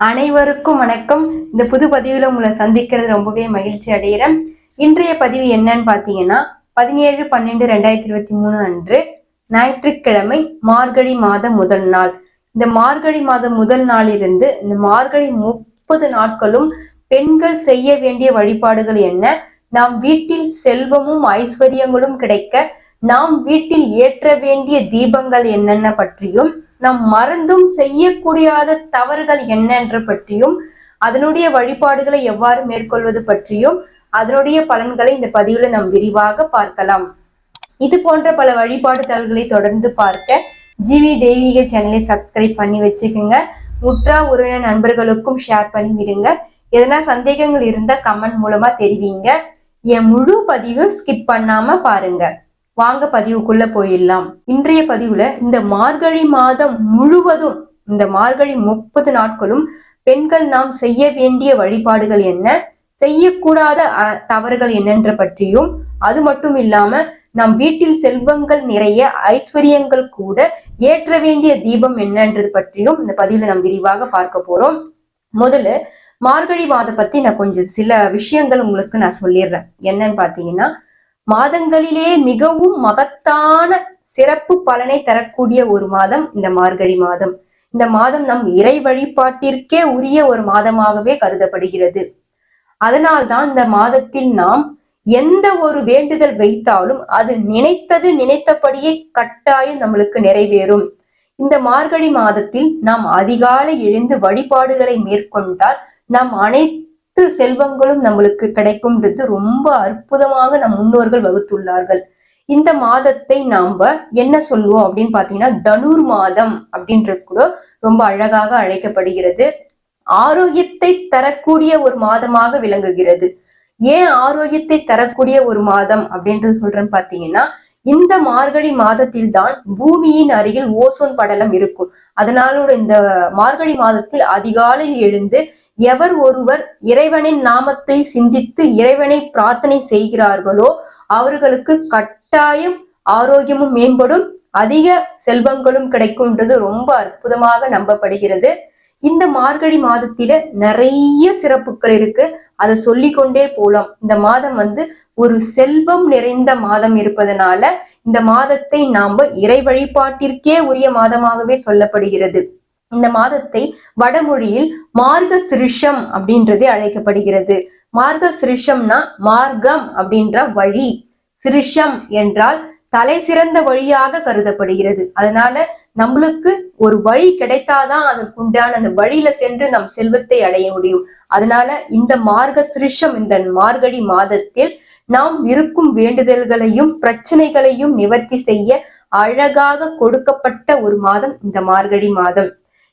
அனைவருக்கும் வணக்கம். இந்த புது பதிவில் உங்களை சந்திக்கிறது ரொம்பவே மகிழ்ச்சி அடைகிறேன் இன்றைய பதிவு என்னன்னு பார்த்தீங்கன்னா பதினேழு பன்னெண்டு ரெண்டாயிரத்தி இருபத்தி மூணு அன்று ஞாயிற்றுக்கிழமை மார்கழி மாதம் முதல் நாள். இந்த மார்கழி மாதம் முதல் நாளிலிருந்து இந்த மார்கழி முப்பது நாட்களும் பெண்கள் செய்ய வேண்டிய வழிபாடுகள் என்ன? நாம் வீட்டில் செல்வமும் ஐஸ்வர்யங்களும் கிடைக்க நாம் வீட்டில் ஏற்ற வேண்டிய தீபங்கள் என்னென்ன பற்றியும் நாம் மறந்தும் செய்யக்கூடியாத தவறுகள் என்னென்ற பற்றியும் அதனுடைய வழிபாடுகளை எவ்வாறு மேற்கொள்வது பற்றியும் அதனுடைய பலன்களை இந்த பதிவுல நாம் விரிவாக பார்க்கலாம். இது போன்ற பல வழிபாடு தகவல்களை தொடர்ந்து பார்க்க ஜிவி தெய்வீக சேனலை சப்ஸ்கிரைப் பண்ணி வச்சுக்கோங்க. முற்றா உறவினர் நண்பர்களுக்கும் ஷேர் பண்ணி விடுங்க எதனா சந்தேகங்கள் இருந்தா கமெண்ட் மூலமா தெரிவிங்க. என் முழு பதிவு ஸ்கிப் பண்ணாம பாருங்க. வாங்க பதிவுக்குள்ள போயிடலாம். இன்றைய பதிவுல இந்த மார்கழி மாதம் முழுவதும் இந்த மார்கழி முப்பது நாட்களும் பெண்கள் நாம் செய்ய வேண்டிய வழிபாடுகள் என்ன? செய்யக்கூடாத தவறுகள் என்னென்ற பற்றியும் அது மட்டும் இல்லாம நம் வீட்டில் செல்வங்கள் நிறைய ஐஸ்வர்யங்கள் கூட ஏற்ற வேண்டிய தீபம் என்னன்றது பற்றியும் இந்த பதிவுல நாம் விரிவாக பார்க்க போறோம். முதல்ல மார்கழி மாதம் பத்தி நான் கொஞ்சம் சில விஷயங்கள் உங்களுக்கு நான் சொல்லிடுறேன். என்னன்னு பாத்தீங்கன்னா மாதங்களிலே மிகவும் மகத்தான சிறப்பு பலனை தரக்கூடிய ஒரு மாதம் இந்த மார்கழி மாதம். இந்த மாதம் நம் இறை வழிபாட்டிற்கே உரிய ஒரு மாதமாகவே கருதப்படுகிறது. அதனால்தான் இந்த மாதத்தில் நாம் எந்த ஒரு வேண்டுதல் வைத்தாலும் அது நினைத்தது நினைத்தபடியே கட்டாயம் நம்மளுக்கு நிறைவேறும். இந்த மார்கழி மாதத்தில் நாம் அதிகாலை எழுந்து வழிபாடுகளை மேற்கொண்டால் நம் அனைத்து அனைத்து செல்வங்களும் நம்மளுக்கு கிடைக்கும்ன்றது ரொம்ப அற்புதமாக நம் முன்னோர்கள் வகுத்துள்ளார்கள். இந்த மாதத்தை நாம என்ன சொல்லுவோம் அப்படின்னு பாத்தீங்கன்னா தனுர் மாதம் அப்படின்றது கூட ரொம்ப அழகாக அழைக்கப்படுகிறது. ஆரோக்கியத்தை தரக்கூடிய ஒரு மாதமாக விளங்குகிறது. ஏன் ஆரோக்கியத்தை தரக்கூடிய ஒரு மாதம் அப்படின்றது சொல்றேன்னு பாத்தீங்கன்னா இந்த மார்கழி மாதத்தில் தான் பூமியின் அருகில் ஓசோன் படலம் இருக்கும். அதனாலோட இந்த மார்கழி மாதத்தில் அதிகாலையில் எழுந்து எவர் ஒருவர் இறைவனின் நாமத்தை சிந்தித்து இறைவனை பிரார்த்தனை செய்கிறார்களோ அவர்களுக்கு கட்டாயம் ஆரோக்கியமும் மேம்படும் அதிக செல்வங்களும் கிடைக்கும்ன்றது ரொம்ப அற்புதமாக நம்பப்படுகிறது. இந்த மார்கழி மாதத்தில நிறைய சிறப்புகள் இருக்கு. அதை சொல்லிக்கொண்டே போலாம். இந்த மாதம் வந்து ஒரு செல்வம் நிறைந்த மாதம் இருப்பதனால இந்த மாதத்தை நாம இறை வழிபாட்டிற்கே உரிய மாதமாகவே சொல்லப்படுகிறது. இந்த மாதத்தை வடமொழியில் மார்க சிருஷம் அப்படின்றது அழைக்கப்படுகிறது. மார்க சிருஷம்னா மார்க்கம் அப்படின்ற வழி. சிருஷம் என்றால் தலை சிறந்த வழியாக கருதப்படுகிறது. அதனால நம்மளுக்கு ஒரு வழி கிடைத்தாதான் அதற்குண்டான அந்த வழியில சென்று நம் செல்வத்தை அடைய முடியும். அதனால இந்த மார்க சிருஷம் இந்த மார்கழி மாதத்தில் நாம் இருக்கும் வேண்டுதல்களையும் பிரச்சனைகளையும் நிவர்த்தி செய்ய அழகாக கொடுக்கப்பட்ட ஒரு மாதம் இந்த மார்கழி மாதம்.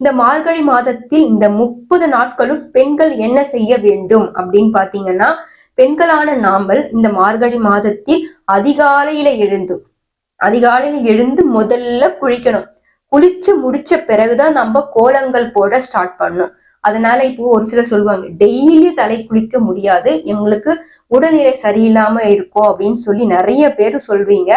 இந்த மார்கழி மாதத்தில் இந்த முப்பது நாட்களும் பெண்கள் என்ன செய்ய வேண்டும் அப்படின்னு பாத்தீங்கன்னா பெண்களான நாமல் இந்த மார்கழி மாதத்தில் அதிகாலையில எழுந்து அதிகாலையில எழுந்து முதல்ல குளிக்கணும். குளிச்சு முடிச்ச பிறகுதான் நம்ம கோலங்கள் போட ஸ்டார்ட் பண்ணணும். அதனால இப்போ ஒரு சிலர் சொல்லுவாங்க டெய்லி தலை குளிக்க முடியாது. எங்களுக்கு உடல்நிலை சரியில்லாம இருக்கும் அப்படின்னு சொல்லி நிறைய பேர் சொல்றீங்க.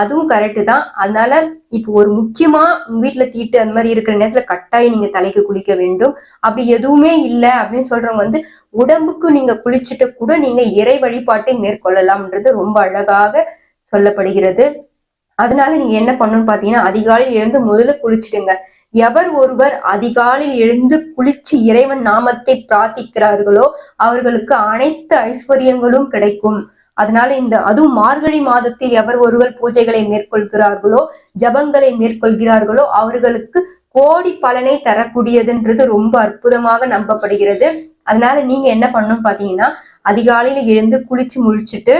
அதுவும் கரெக்டு தான். அதனால இப்போ ஒரு முக்கியமா உங்க வீட்டுல தீட்டு அந்த மாதிரி இருக்கிற நேரத்துல கட்டாயம் நீங்க தலைக்கு குளிக்க வேண்டும். அப்படி எதுவுமே இல்லை அப்படின்னு சொல்றவங்க வந்து உடம்புக்கு நீங்க குளிச்சுட்டு கூட நீங்க இறை வழிபாட்டை மேற்கொள்ளலாம்ன்றது ரொம்ப அழகாக சொல்லப்படுகிறது. அதனால நீங்க என்ன பண்ணணும்னு பாத்தீங்கன்னா அதிகாலையில் எழுந்து முதல்ல குளிச்சிடுங்க. எவர் ஒருவர் அதிகாலையில் எழுந்து குளிச்சு இறைவன் நாமத்தை பிரார்த்திக்கிறார்களோ அவர்களுக்கு அனைத்து ஐஸ்வர்யங்களும் கிடைக்கும். அதனால இந்த அதுவும் மார்கழி மாதத்தில் எவர் ஒருவர் பூஜைகளை மேற்கொள்கிறார்களோ ஜபங்களை மேற்கொள்கிறார்களோ அவர்களுக்கு கோடி பலனை தரக்கூடியதுன்றது ரொம்ப அற்புதமாக நம்பப்படுகிறது. அதனால நீங்க என்ன பண்ணணும் பாத்தீங்கன்னா அதிகாலையில எழுந்து குளிச்சு முழிச்சிட்டு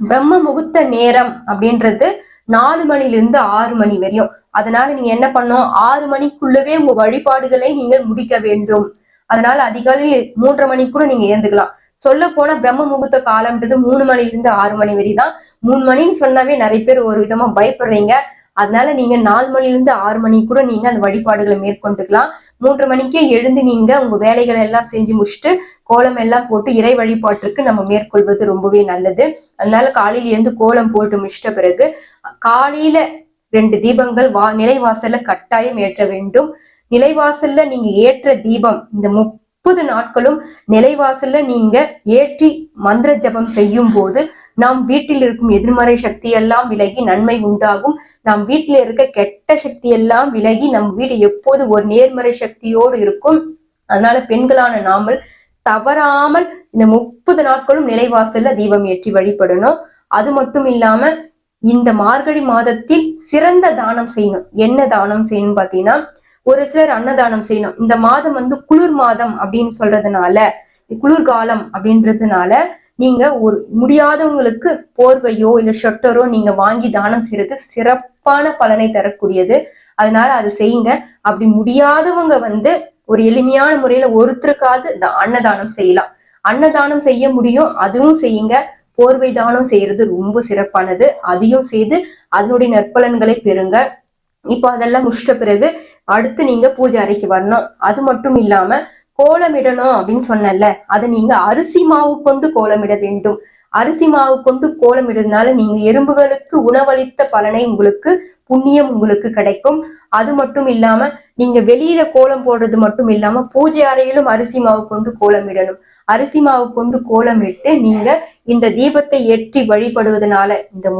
பிரம்ம முகூர்த்த நேரம் அப்படின்றது நாலு மணிலிருந்து ஆறு மணி வரையும். அதனால நீங்க என்ன பண்ணும் ஆறு மணிக்குள்ளவே உங்க வழிபாடுகளை நீங்கள் முடிக்க வேண்டும். அதனால அதிகாலையில் மூன்றரை மணிக்கு கூட நீங்க ஏந்துக்கலாம் சொல்ல போனா பிரம்ம முகூர்த்த காலம்ன்றது மூணு மணில இருந்து ஆறு மணி வரை தான் மூணு மணின்னு சொன்னாவே நிறைய பேர் ஒரு விதமா பயப்படுறீங்க. அதனால நீங்க நாலு மணில இருந்து ஆறு மணி கூட நீங்க அந்த வழிபாடுகளை மேற்கொண்டுக்கலாம். மூன்று மணிக்கே எழுந்து நீங்க உங்க வேலைகள் எல்லாம் செஞ்சு முடிச்சுட்டு கோலம் எல்லாம் போட்டு இறை வழிபாட்டிற்கு நம்ம மேற்கொள்வது ரொம்பவே நல்லது. அதனால காலையில இருந்து கோலம் போட்டு முடிச்சிட்ட பிறகு காலையில ரெண்டு தீபங்கள் வா நிலைவாசல்ல கட்டாயம் ஏற்ற வேண்டும். நிலைவாசல்ல நீங்க ஏற்ற தீபம் இந்த முப்பது நாட்களும் நிலைவாசல்ல நீங்க ஏற்றி மந்திர ஜபம் செய்யும் போது நாம் வீட்டில் இருக்கும் எதிர்மறை சக்தி எல்லாம் விலகி நன்மை உண்டாகும். நாம் வீட்டில் இருக்க கெட்ட சக்தி எல்லாம் விலகி நம் வீடு எப்போது ஒரு நேர்மறை சக்தியோடு இருக்கும். அதனால பெண்களான நாமல் தவறாமல் இந்த முப்பது நாட்களும் நிலைவாசல்ல தீபம் ஏற்றி வழிபடணும். அது மட்டும் இல்லாம இந்த மார்கழி மாதத்தில் சிறந்த தானம் செய்யணும். என்ன தானம் செய்யணும்னு பாத்தீங்கன்னா ஒரு சிலர் அன்னதானம் செய்யணும். இந்த மாதம் வந்து குளிர் மாதம் அப்படின்னு சொல்றதுனால குளிர்காலம் அப்படின்றதுனால நீங்க ஒரு முடியாதவங்களுக்கு போர்வையோ இல்ல ஷொட்டரோ நீங்க வாங்கி தானம் செய்யறது சிறப்பான பலனை தரக்கூடியது. அதனால அது செய்யுங்க. அப்படி முடியாதவங்க வந்து ஒரு எளிமையான முறையில ஒருத்தருக்காவது அன்னதானம் செய்யலாம். அன்னதானம் செய்ய முடியும் அதுவும் செய்யுங்க. போர்வை தானம் செய்யறது ரொம்ப சிறப்பானது. அதையும் செய்து அதனுடைய நற்பலன்களை பெறுங்க. இப்போ அதெல்லாம் முடிச்சிட்ட பிறகு அடுத்து நீங்க பூஜை அறைக்கு வரணும். அது மட்டும் இல்லாம கோலமிடணும் அப்படின்னு சொன்னல அதை நீங்க அரிசி மாவு கொண்டு கோலமிட வேண்டும். அரிசி மாவு கொண்டு கோலமிடுறதுனால நீங்க எறும்புகளுக்கு உணவளித்த பலனை உங்களுக்கு புண்ணியம் உங்களுக்கு கிடைக்கும். அது மட்டும் இல்லாம நீங்க வெளியில கோலம் போடுறது மட்டும் இல்லாம பூஜை அறையிலும் அரிசி மாவு கொண்டு கோலமிடணும். அரிசி மாவு கொண்டு கோலமிட்டு நீங்க இந்த தீபத்தை ஏற்றி வழிபடுவதனால இந்த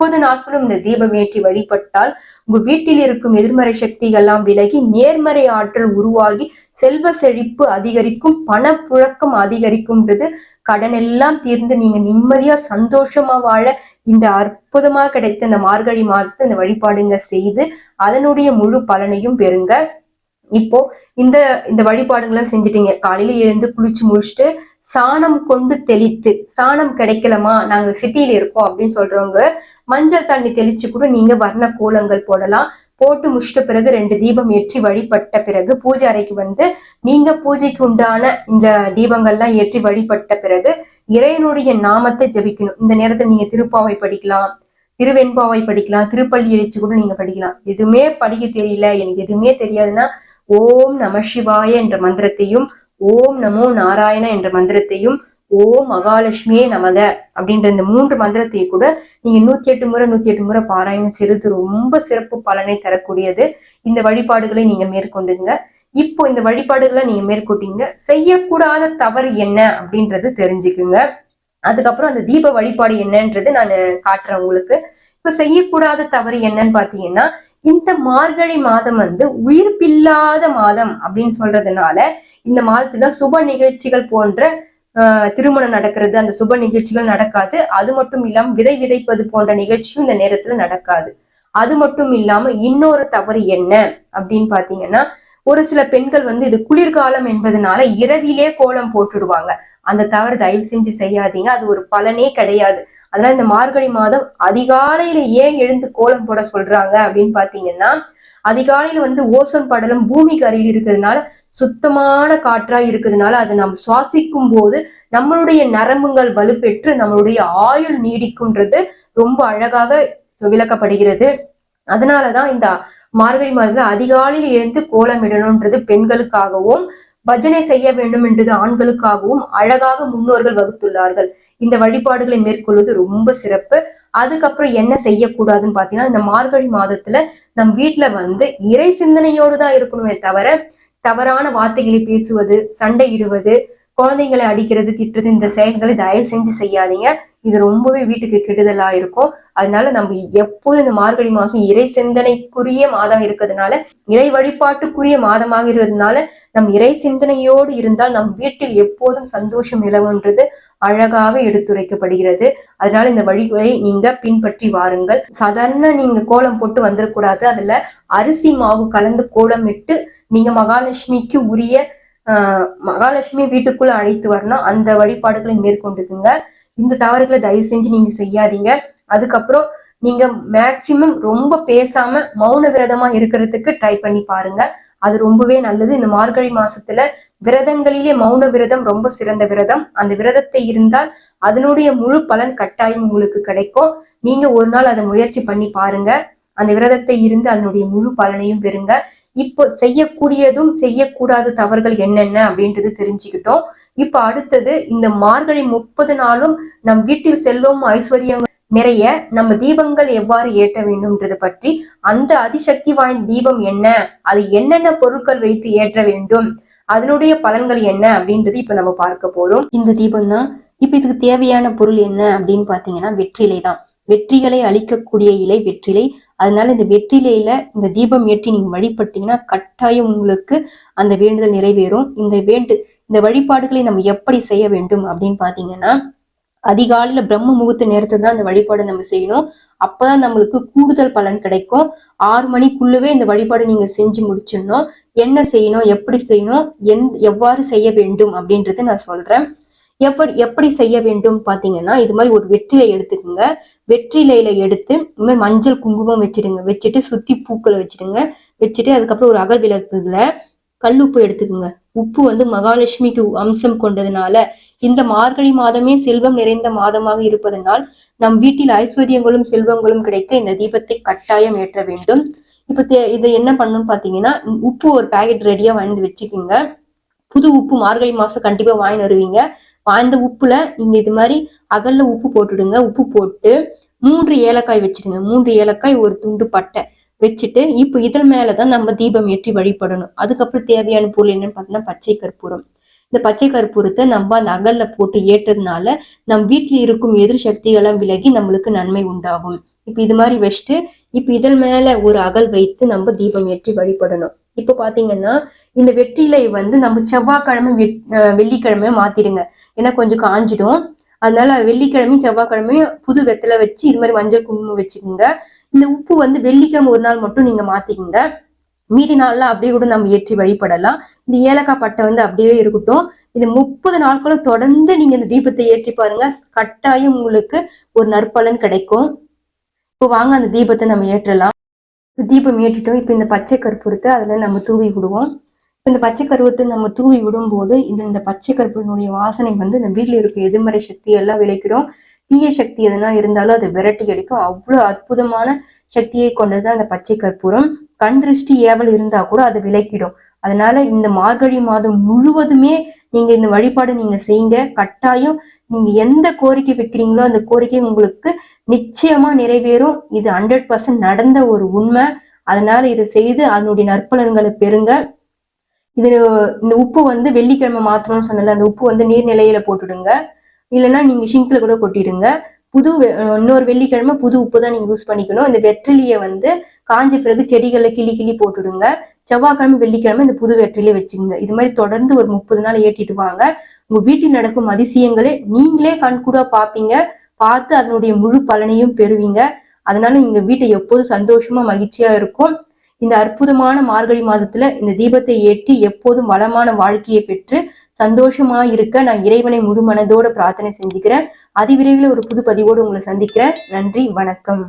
முப்பது நாட்களும் இந்த தீபம் ஏற்றி வழிபட்டால் உங்க வீட்டில் இருக்கும் எதிர்மறை சக்திகள்லாம் விலகி நேர்மறை ஆற்றல் உருவாகி செல்வ செழிப்பு அதிகரிக்கும் பணப்புழக்கம் அதிகரிக்கும்ன்றது கடன் எல்லாம் தீர்ந்து நீங்க நிம்மதியா சந்தோஷமா வாழ இந்த அற்புதமா கிடைத்த இந்த மார்கழி மாதத்தை இந்த வழிபாடுங்க செய்து அதனுடைய முழு பலனையும் பெறுங்க. இப்போ இந்த இந்த வழிபாடுகளை செஞ்சுட்டீங்க. காலையில எழுந்து குளிச்சு முடிச்சுட்டு சாணம் கொண்டு தெளித்து சாணம் கிடைக்கலமா நாங்க சிட்டியில இருக்கோம் அப்படின்னு சொல்றவங்க மஞ்சள் தண்ணி தெளிச்சு கூட நீங்க வர்ண கோலங்கள் போடலாம். போட்டு முடிச்சிட்ட பிறகு ரெண்டு தீபம் ஏற்றி வழிபட்ட பிறகு பூஜை அறைக்கு வந்து நீங்க பூஜைக்கு உண்டான இந்த தீபங்கள்லாம் ஏற்றி வழிபட்ட பிறகு இறைவனுடைய நாமத்தை ஜபிக்கணும். இந்த நேரத்தில் நீங்க திருப்பாவை படிக்கலாம் திருவெண்பாவை படிக்கலாம் திருப்பள்ளி எழுச்சி கூட நீங்க படிக்கலாம். எதுவுமே படிக்க தெரியல எனக்கு எதுவுமே தெரியாதுன்னா ஓம் நம சிவாய என்ற மந்திரத்தையும் ஓம் நமோ நாராயண என்ற மந்திரத்தையும் ஓம் மகாலட்சுமியே நமக அப்படின்ற இந்த மூன்று மந்திரத்தையும் கூட நீங்க நூத்தி எட்டு முறை நூத்தி எட்டு முறை பாராயணம் செய்வது ரொம்ப சிறப்பு பலனை தரக்கூடியது. இந்த வழிபாடுகளை நீங்க மேற்கொண்டுங்க. இப்போ இந்த வழிபாடுகளை நீங்க மேற்கொண்டீங்க. செய்யக்கூடாத தவறு என்ன அப்படின்றது தெரிஞ்சுக்குங்க. அதுக்கப்புறம் அந்த தீப வழிபாடு என்னன்றது நான் காட்டுறேன் உங்களுக்கு. இப்ப செய்யக்கூடாத தவறு என்னன்னு பாத்தீங்கன்னா இந்த மார்கழி மாதம் வந்து உயிர்ப்பில்லாத மாதம் அப்படின்னு சொல்றதுனால இந்த மாதத்துல சுப நிகழ்ச்சிகள் போன்ற ஆஹ், திருமணம் நடக்கிறது அந்த சுப நிகழ்ச்சிகள் நடக்காது. அது மட்டும் இல்லாம விதை விதைப்பது போன்ற நிகழ்ச்சியும் இந்த நேரத்துல நடக்காது. அது மட்டும் இல்லாம இன்னொரு தவறு என்ன அப்படின்னு பாத்தீங்கன்னா ஒரு சில பெண்கள் வந்து இது குளிர்காலம் என்பதனால இரவிலே கோலம் போட்டுடுவாங்க. அந்த தவறு தயவு செஞ்சு செய்யாதீங்க. அது ஒரு பலனே கிடையாது. அதனால இந்த மார்கழி மாதம் அதிகாலையில ஏன் எழுந்து கோலம் போட சொல்றாங்க அப்படின்னு பாத்தீங்கன்னா அதிகாலையில வந்து ஓசோன் படலம் பூமிக்கு அருகில் இருக்கிறதுனால சுத்தமான காற்றா இருக்கிறதுனால அதை நம்ம சுவாசிக்கும் போது நம்மளுடைய நரம்புகள் வலுப்பெற்று நம்மளுடைய ஆயுள் நீடிக்கும்ன்றது ரொம்ப அழகாக விளக்கப்படுகிறது. அதனாலதான் இந்த மார்கழி மாதத்துல அதிகாலையில் எழுந்து கோலமிடணும்ன்றது பெண்களுக்காகவும் பஜனை செய்ய வேண்டும் என்றது ஆண்களுக்காகவும் அழகாக முன்னோர்கள் வகுத்துள்ளார்கள். இந்த வழிபாடுகளை மேற்கொள்வது ரொம்ப சிறப்பு. அதுக்கப்புறம் என்ன செய்யக்கூடாதுன்னு பாத்தீங்கன்னா இந்த மார்கழி மாதத்துல நம் வீட்டுல வந்து இறை சிந்தனையோடு தான் இருக்கணுமே தவிர தவறான வார்த்தைகளை பேசுவது சண்டையிடுவது குழந்தைங்களை அடிக்கிறது திட்டுறது இந்த செயல்களை தயவு செஞ்சு செய்யாதீங்க. இது ரொம்பவே வீட்டுக்கு கெடுதலா இருக்கும். அதனால நம்ம எப்போது இந்த மார்கழி மாசம் இறை சிந்தனைக்குரிய மாதம் இருக்கிறதுனால இறை வழிபாட்டுக்குரிய மாதமாக இருக்கிறதுனால நம் இறை சிந்தனையோடு இருந்தால் நம் வீட்டில் எப்போதும் சந்தோஷம் நிலவுன்றது அழகாக எடுத்துரைக்கப்படுகிறது. அதனால இந்த வழிகளை நீங்க பின்பற்றி வாருங்கள். சாதாரண நீங்க கோலம் போட்டு வந்துடக்கூடாது அதுல அரிசி மாவு கலந்து கோலமிட்டு நீங்க மகாலட்சுமிக்கு உரிய மகாலட்சுமி வீட்டுக்குள்ள அழைத்து வரணும். அந்த வழிபாடுகளை மேற்கொண்டுக்குங்க. இந்த தவறுகளை தயவு செஞ்சு நீங்க செய்யாதீங்க. அதுக்கப்புறம் நீங்க மேக்சிமம் ரொம்ப பேசாம மௌன விரதமா இருக்கிறதுக்கு ட்ரை பண்ணி பாருங்க. அது ரொம்பவே நல்லது. இந்த மார்கழி மாசத்துல விரதங்களிலே மௌன விரதம் ரொம்ப சிறந்த விரதம். அந்த விரதத்தை இருந்தால் அதனுடைய முழு பலன் கட்டாயம் உங்களுக்கு கிடைக்கும். நீங்க ஒரு நாள் அதை முயற்சி பண்ணி பாருங்க. அந்த விரதத்தை இருந்து அதனுடைய முழு பலனையும் பெறுங்க. இப்போ செய்யக்கூடியதும் செய்யக்கூடாத தவறுகள் என்னென்ன அப்படின்றது தெரிஞ்சுக்கிட்டோம். இப்ப அடுத்தது இந்த மார்கழி முப்பது நாளும் நம் வீட்டில் செல்லும் ஐஸ்வர்யம் நிறைய நம்ம தீபங்கள் எவ்வாறு ஏற்ற வேண்டும்ன்றது பற்றி அந்த அதிசக்தி வாய்ந்த தீபம் என்ன அது என்னென்ன பொருட்கள் வைத்து ஏற்ற வேண்டும் அதனுடைய பலன்கள் என்ன அப்படின்றது இப்ப நம்ம பார்க்க போறோம். இந்த தீபம் தான் இப்ப இதுக்கு தேவையான பொருள் என்ன அப்படின்னு பாத்தீங்கன்னா வெற்றிலை தான். வெற்றிகளை அழிக்கக்கூடிய இலை வெற்றிலை அதனால இந்த வெற்றிலையில இந்த தீபம் ஏற்றி நீங்க வழிபட்டீங்கன்னா கட்டாயம் உங்களுக்கு அந்த வேண்டுதல் நிறைவேறும். இந்த வேண்டு இந்த வழிபாடுகளை நம்ம எப்படி செய்ய வேண்டும் அப்படின்னு பாத்தீங்கன்னா அதிகாலையில பிரம்ம முகூர்த்த நேரத்துல தான் இந்த வழிபாடு நம்ம செய்யணும். அப்பதான் நம்மளுக்கு கூடுதல் பலன் கிடைக்கும். ஆறு மணிக்குள்ளவே இந்த வழிபாடு நீங்க செஞ்சு முடிச்சிடணும். என்ன செய்யணும் எப்படி செய்யணும் எந் எவ்வாறு செய்ய வேண்டும் அப்படின்றத நான் சொல்றேன். எப்படி எப்படி செய்ய வேண்டும் பாத்தீங்கன்னா இது மாதிரி ஒரு வெற்றிலை எடுத்துக்கோங்க. வெற்றிலையில எடுத்து இந்த மாதிரி மஞ்சள் குங்குமம் வச்சிடுங்க. வச்சுட்டு சுத்தி பூக்களை வச்சிடுங்க. வச்சுட்டு அதுக்கப்புறம் ஒரு அகல் விளக்குல கல்லுப்பு எடுத்துக்கோங்க. உப்பு வந்து மகாலட்சுமிக்கு அம்சம் கொண்டதுனால இந்த மார்கழி மாதமே செல்வம் நிறைந்த மாதமாக இருப்பதனால் நம் வீட்டில் ஐஸ்வர்யங்களும் செல்வங்களும் கிடைக்க இந்த தீபத்தை கட்டாயம் ஏற்ற வேண்டும். இப்ப இது என்ன பண்ணணும்னு பாத்தீங்கன்னா உப்பு ஒரு பேக்கெட் ரெடியா வாங்கி வச்சுக்கோங்க. புது உப்பு மார்கழி மாசம் கண்டிப்பா வாங்கி வருவீங்க. வாய்ந்த உப்புல நீங்க இது மாதிரி அகல்ல உப்பு போட்டுடுங்க. உப்பு போட்டு மூன்று ஏலக்காய் வச்சிடுங்க. மூன்று ஏலக்காய் ஒரு துண்டு பட்டை வச்சுட்டு இப்போ இதன் மேலதான் நம்ம தீபம் ஏற்றி வழிபடணும். அதுக்கப்புறம் தேவையான பொருள் என்னன்னு பார்த்தீங்கன்னா பச்சை கற்பூரம். இந்த பச்சை கற்பூரத்தை நம்ம அந்த அகல்ல போட்டு ஏற்றதுனால நம் வீட்டில் இருக்கும் எதிர் சக்திகளும் விலகி நம்மளுக்கு நன்மை உண்டாகும். இப்ப இது மாதிரி வச்சுட்டு இப்ப இதன் மேல ஒரு அகல் வைத்து நம்ம தீபம் ஏற்றி வழிபடணும். இப்ப பாத்தீங்கன்னா இந்த வெற்றிலை வந்து நம்ம செவ்வாய்க்கிழமை வெள்ளிக்கிழமை மாத்திடுங்க. ஏன்னா கொஞ்சம் காஞ்சிடும். அதனால வெள்ளிக்கிழமையும் செவ்வாய்க்கிழமையும் புது வெத்தலை வச்சு இது மாதிரி மஞ்சள் குங்குமம் வச்சுக்கோங்க. இந்த உப்பு வந்து வெள்ளிக்கிழமை ஒரு நாள் மட்டும் நீங்க மாத்திக்கோங்க. மீதி நாள்ல அப்படியே கூட நம்ம ஏற்றி வழிபடலாம். இந்த ஏலக்காய் பட்டை வந்து அப்படியே இருக்கட்டும். இந்த முப்பது நாட்களும் தொடர்ந்து நீங்க இந்த தீபத்தை ஏற்றி பாருங்க. கட்டாயம் உங்களுக்கு ஒரு நற்பலன் கிடைக்கும். இப்போ வாங்க அந்த தீபத்தை நம்ம ஏற்றலாம். தீபம் ஏற்றிட்டோம். இப்போ இந்த பச்சை கற்பூரத்தை அதில் நம்ம தூவி விடுவோம். இப்போ இந்த பச்சை கருவத்தை நம்ம தூவி விடும்போது இந்த இந்த பச்சை கற்பூரனுடைய வாசனை வந்து இந்த வீட்டில் இருக்க எதிர்மறை சக்தி எல்லாம் விளைக்கிடும் தீய சக்தி எதுனா இருந்தாலும் அதை விரட்டி அடிக்கும். அவ்வளோ அற்புதமான சக்தியை கொண்டது அந்த பச்சை கற்பூரம். கண் திருஷ்டி ஏவல் இருந்தா கூட அதை விளக்கிடும். அதனால இந்த மார்கழி மாதம் முழுவதுமே நீங்க இந்த வழிபாடு நீங்க செய்யுங்க. கட்டாயம் நீங்க எந்த கோரிக்கை வைக்கிறீங்களோ அந்த கோரிக்கை உங்களுக்கு நிச்சயமா நிறைவேறும். இது ஹண்ட்ரட் பர்சன்ட் நடந்த ஒரு உண்மை. அதனால இதை செய்து அதனுடைய நற்பலன்களை பெறுங்க. இது இந்த உப்பு வந்து வெள்ளிக்கிழமை மாத்திரம்னு சொன்னல அந்த உப்பு வந்து நீர்நிலையில போட்டுடுங்க. இல்லைன்னா நீங்க ஷிங்க்ல கூட கொட்டிடுங்க. புது இன்னொரு வெள்ளிக்கிழமை புது உப்பு தான் நீங்க யூஸ் பண்ணிக்கணும். இந்த வெற்றிலியை வந்து காஞ்ச பிறகு செடிகளை கிளி கிளி போட்டுடுங்க. செவ்வாய்க்கிழமை வெள்ளிக்கிழமை இந்த புது வெற்றிலையை வச்சுக்கோங்க. இது மாதிரி தொடர்ந்து ஒரு முப்பது நாள் ஏற்றிட்டு வாங்க. உங்க வீட்டில் நடக்கும் அதிசயங்களே நீங்களே கண்கூடா பார்ப்பீங்க. பார்த்து அதனுடைய முழு பலனையும் பெறுவீங்க. அதனால நீங்க வீட்டை எப்போதும் சந்தோஷமா மகிழ்ச்சியா இருக்கும். இந்த அற்புதமான மார்கழி மாதத்துல இந்த தீபத்தை ஏற்றி எப்போதும் வளமான வாழ்க்கையை பெற்று சந்தோஷமா இருக்க நான் இறைவனை முழு மனதோட பிரார்த்தனை செஞ்சுக்கிறேன். அதிவிரைவில் ஒரு புது பதிவோடு உங்களை சந்திக்கிறேன். நன்றி வணக்கம்.